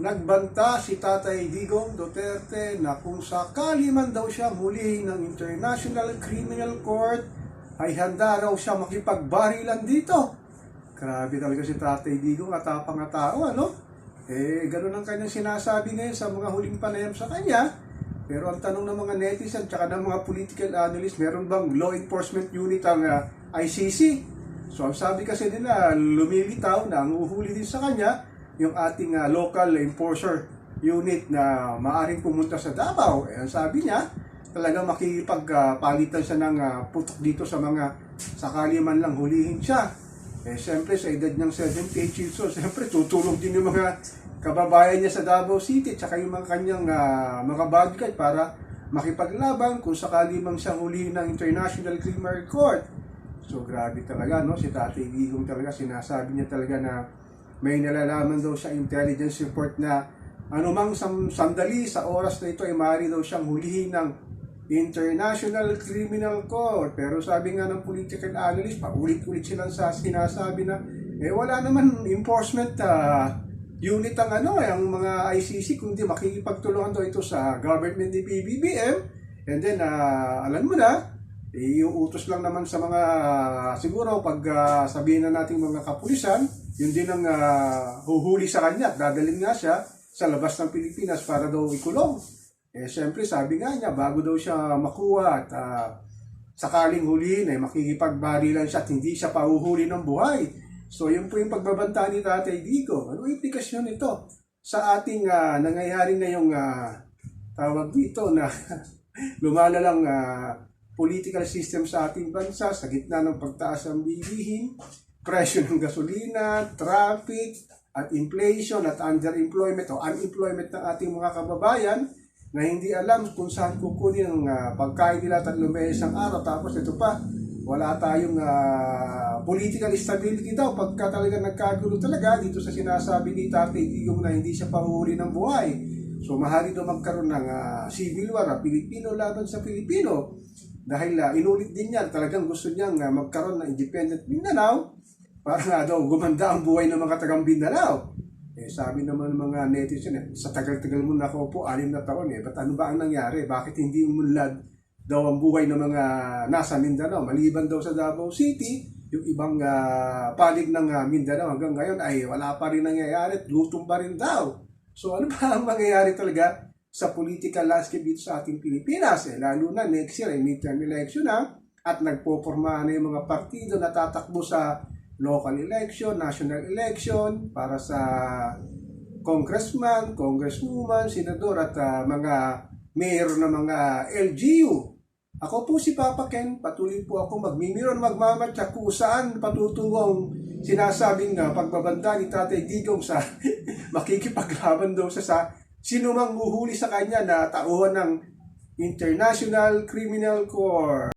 nagbanta si Tatay Digong Duterte na kung sakali man daw siya muli ng International Criminal Court ay handa raw siya makipagbarilan dito. Grabe talaga si Tatay Digong at tapang na tao, ano? Eh, ganun ang kanyang sinasabi ngayon sa mga huling panayam sa kanya. Pero ang tanong ng mga netizen tsaka ng mga political analyst, meron bang law enforcement unit ang ah, ICC? So ang sabi kasi nila, lumilitaw na ang uhuli din sa kanya yung ating ah, local enforcer unit na maaring pumunta sa Davao. Eh, sabi niya, talagang makikipagpalitan siya ng ah, putok dito sa mga sakali man lang hulihin siya. Eh, siyempre, sa edad ng 78 years old, siyempre, tutulong din yung mga kababayan niya sa Davao City, tsaka yung mga kanyang ah, mga bodyguard para makipaglaban kung sakali mang siyang hulihin ng International Criminal Court. So, grabe talaga, no? Si Tatay Digong talaga, sinasabi niya talaga na may nalalaman daw sa intelligence report na anumang sandali sa oras na ito ay maaari daw siyang hulihin ng International Criminal Court. Pero sabi nga ng political analyst, paulit-ulit silang sa sinasabi na eh wala naman enforcement ah, unit ang ano, eh, ang mga ICC kundi makikipagtulungan daw ito sa government ni PBBM. And then ah, alam mo na, iuutos lang naman sa mga siguro pag ah, sabihin na nating mga kapulisan, yun din ang ah, huhuli sa kanya at dadalhin nga siya sa labas ng Pilipinas para daw ikulong. Eh, siyempre, sabi nga niya, bago daw siya makuha at ah, sakaling hulihin, eh, makikipagbarilan siya at hindi siya pauhuli ng buhay. So, yun po yung pagbabanta ni Tatay Digo. Ano implikasyon nito sa ating uh, nangyayari ngayong ah, tawag dito na lumalalang uh, political system sa ating bansa sa gitna ng pagtaas ng bilihin, presyo ng gasolina, traffic, at inflation at underemployment o unemployment ng ating mga kababayan na hindi alam kung saan kukunin ang ah, pagkain nila tatlong beses ang araw tapos ito pa wala tayong ah, political stability daw pagka talaga nagkagulo talaga dito sa sinasabi ni Tatay Digong na hindi siya pahuli ng buhay. So mahali daw magkaroon ng ah, civil war Pilipino laban sa Pilipino dahil ah, inulit din niya talagang gusto niyang ah, magkaroon ng independent Mindanao para nga daw gumanda ang buhay ng mga tagang Mindanao eh, sabi naman ng mga netizen, eh, sa tagal-tagal mo nakaupo, anim na taon eh, ba't ano ba ang nangyari? Bakit hindi umunlad daw ang buhay ng mga nasa Mindanao? Maliban daw sa Davao City, yung ibang ah, panig ng ah, Mindanao hanggang ngayon ay wala pa rin nangyayari at gutom pa rin daw. So ano ba ang mangyayari talaga sa political landscape dito sa ating Pilipinas? Eh, lalo na next year ay midterm election na at nagpoporma na yung mga partido na tatakbo sa local election, national election, para sa congressman, congresswoman, senador at ah, mga mayor ng mga LGU. Ako po si Papa Ken, patuloy po ako magmimiron magmamatya kung saan patutungong sinasabing uh, pagbabanda ni Tatay Digong sa makikipaglaban daw sa sa sino mang uhuli sa kanya na tauhan ng International Criminal Court.